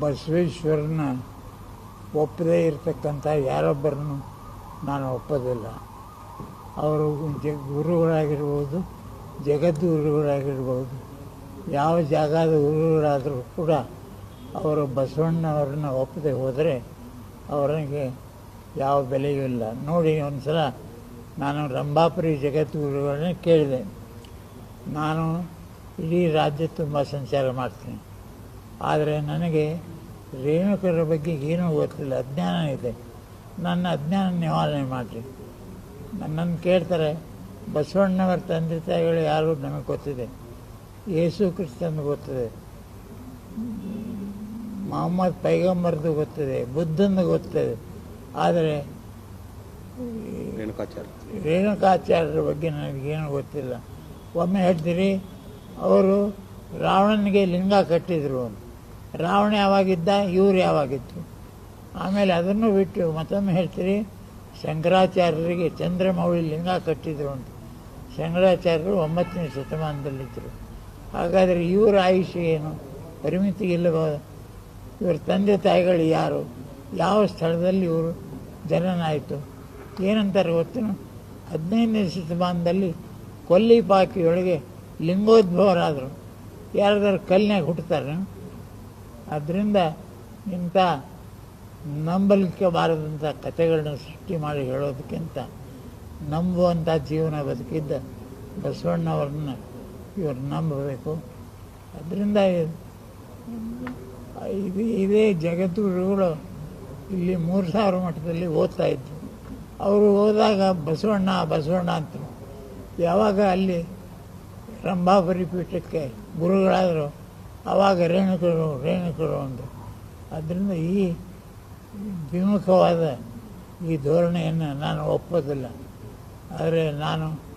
ಬಸವೇಶ್ವರನ ಒಪ್ಪದೇ ಇರತಕ್ಕಂಥ ಯಾರೊಬ್ಬರನ್ನು ನಾನು ಒಪ್ಪೋದಿಲ್ಲ. ಅವರು ಜ, ಗುರುಗಳಾಗಿರ್ಬೋದು, ಜಗದ್ಗುರುಗಳಾಗಿರ್ಬೋದು, ಯಾವ ಜಾಗದ ಗುರುಗಳಾದರೂ ಕೂಡ ಅವರು ಬಸವಣ್ಣವ್ರನ್ನ ಒಪ್ಪದೆ ಹೋದರೆ ಅವರಿಗೆ ಯಾವ ಬೆಲೆಯೂ ಇಲ್ಲ. ನೋಡಿ ಒಂದು ಸಲ ನಾನು ರಂಭಾಪುರಿ ಜಗದ್ಗುರುಗಳನ್ನ ಕೇಳಿದೆ. ನಾನು ಇಡೀ ರಾಜ್ಯ ತುಂಬ ಸಂಚಾರ ಮಾಡ್ತೀನಿ. ಆದರೆ ನನಗೆ ರೇಣುಕರ ಬಗ್ಗೆ ಏನೂ ಗೊತ್ತಿಲ್ಲ ಅಜ್ಞಾನ ಇದೆ. ನನ್ನ ಅಜ್ಞಾನ ನಿವಾರಣೆ ಮಾಡಿರಿ. ನನ್ನನ್ನು ಕೇಳ್ತಾರೆ ಬಸವಣ್ಣವರ ತಂದೆ ತಾಯಿಗಳು ಯಾರು ನಮಗೆ ಗೊತ್ತಿದೆ. ಯೇಸು ಕ್ರಿಸ್ತನ ಗೊತ್ತಿದೆ. ಮೊಹಮ್ಮದ್ ಪೈಗಂಬರ್ದು ಗೊತ್ತಿದೆ ಬುದ್ಧಂದು ಗೊತ್ತಿದೆ. ಆದರೆ ರೇಣುಕಾಚಾರ್ಯ. ರೇಣುಕಾಚಾರ್ಯರ ಬಗ್ಗೆ ನನಗೇನು ಗೊತ್ತಿಲ್ಲ. ಒಮ್ಮೆ ಹೇಳ್ತೀರಿ ಅವರು ರಾವಣನಿಗೆ ಲಿಂಗ ಕಟ್ಟಿದರು ಅಂತ. ರಾವಣ ಯಾವಾಗಿದ್ದ? ಇವ್ರು ಯಾವಾಗಿತ್ತು ಆಮೇಲೆ ಅದನ್ನು ಬಿಟ್ಟು ಮತ್ತೊಮ್ಮೆ ಹೇಳ್ತೀರಿ, ಶಂಕರಾಚಾರ್ಯರಿಗೆ ಚಂದ್ರಮೌಳಿ ಲಿಂಗ ಕಟ್ಟಿದ್ರು ಅಂತ. ಶಂಕರಾಚಾರ್ಯರು ಒಂಬತ್ತನೇ ಶತಮಾನದಲ್ಲಿದ್ದರು. ಹಾಗಾದರೆ ಇವರ ಆಯುಷ್ಯ ಏನು? ಪರಿಮಿತಿ ಇಲ್ಲಬಹುದು ಇವ್ರ ತಂದೆ ತಾಯಿಗಳು ಯಾರು? ಯಾವ ಸ್ಥಳದಲ್ಲಿ ಇವರು ಜನನಾಯಿತು? ಏನಂತಾರೆ ಗೊತ್ತು? ಹದಿನೈದನೇ ಶತಮಾನದಲ್ಲಿ ಕೊಲ್ಲಿ ಪಾಕಿಯೊಳಗೆ ಲಿಂಗೋದ್ಭವರಾದರು. ಯಾರಾದರೂ ಕಲ್ಲಿನಾಗ ಹುಟ್ಟುತ್ತಾರೆ ಆದ್ದರಿಂದ ಇಂಥ ನಂಬಲಿಕ್ಕೆ ಬಾರದಂಥ ಕಥೆಗಳನ್ನ ಸೃಷ್ಟಿ ಮಾಡಿ ಹೇಳೋದಕ್ಕಿಂತ ನಂಬುವಂಥ ಜೀವನ ಬದುಕಿದ್ದ ಬಸವಣ್ಣವ್ರನ್ನ ಇವರು ನಂಬಬೇಕು. ಅದರಿಂದ ಇದು ಇದೇ ಜಗದ್ಗುರುಗಳು ಇಲ್ಲಿ ಮೂರು ಸಾವಿರ ಮಟ್ಟದಲ್ಲಿ ಓದ್ತಾ ಇದ್ರು. ಅವರು ಹೋದಾಗ ಬಸವಣ್ಣ ಬಸವಣ್ಣ ಅಂತ ಯಾವಾಗ ಅಲ್ಲಿ ರಂಭಾಪುರಿ ಪೀಠಕ್ಕೆ ಗುರುಗಳಾದರು ಆವಾಗ ರೇಣುಕರು ರೇಣುಕರು ಅಂದರು. ಅದರಿಂದ ಈ ವಿಮುಖವಾದ ಈ ಧೋರಣೆಯನ್ನು ನಾನು ಒಪ್ಪೋದಿಲ್ಲ. ಆದರೆ ನಾನು